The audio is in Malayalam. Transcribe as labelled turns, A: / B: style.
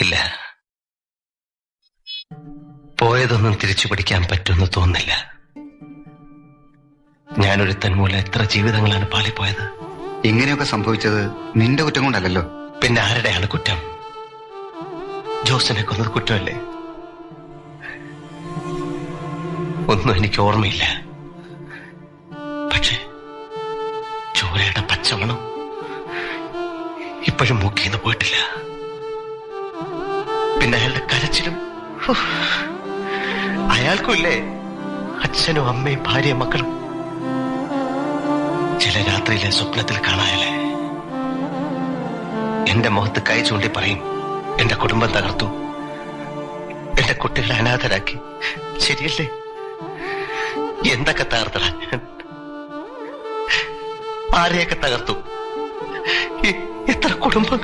A: ഇല്ല. പോയതൊന്നും തിരിച്ചു പിടിക്കാൻ പറ്റുമെന്ന് തോന്നില്ല ഞാനൊരുത്തൻ മൂലം എത്ര ജീവിതങ്ങളാണ് പാളിപ്പോയത്.
B: ഇങ്ങനെയൊക്കെ സംഭവിച്ചത് നിന്റെ കുറ്റം കൊണ്ടല്ലല്ലോ.
A: പിന്നെ ആരുടെയാണ് കുറ്റം? ജോസിനെ കൊന്നത് കുറ്റമല്ലേ? ഒന്നും എനിക്ക് ഓർമ്മയില്ല. പക്ഷേ ചോരയുടെ പച്ചമണം ഇപ്പോഴും മൂക്കിന്ന് പോയിട്ടില്ല. പിന്നെ അയാളുടെ കരച്ചിലും. അയാൾക്കുമില്ലേ അച്ഛനും അമ്മയും ഭാര്യ മക്കളും? ചില രാത്രിയിലെ സ്വപ്നത്തിൽ കാണായാലേ എന്റെ മുഖത്ത് കൈ ചൂണ്ടി പറയും എന്റെ കുടുംബം തകർത്തു. എന്റെ കുട്ടികളെ അനാഥരാക്കി. ശരിയല്ലേ? എന്തൊക്കെ തകർത്തടാ ആരെയൊക്കെ തകർത്തു. എത്ര കുടുംബം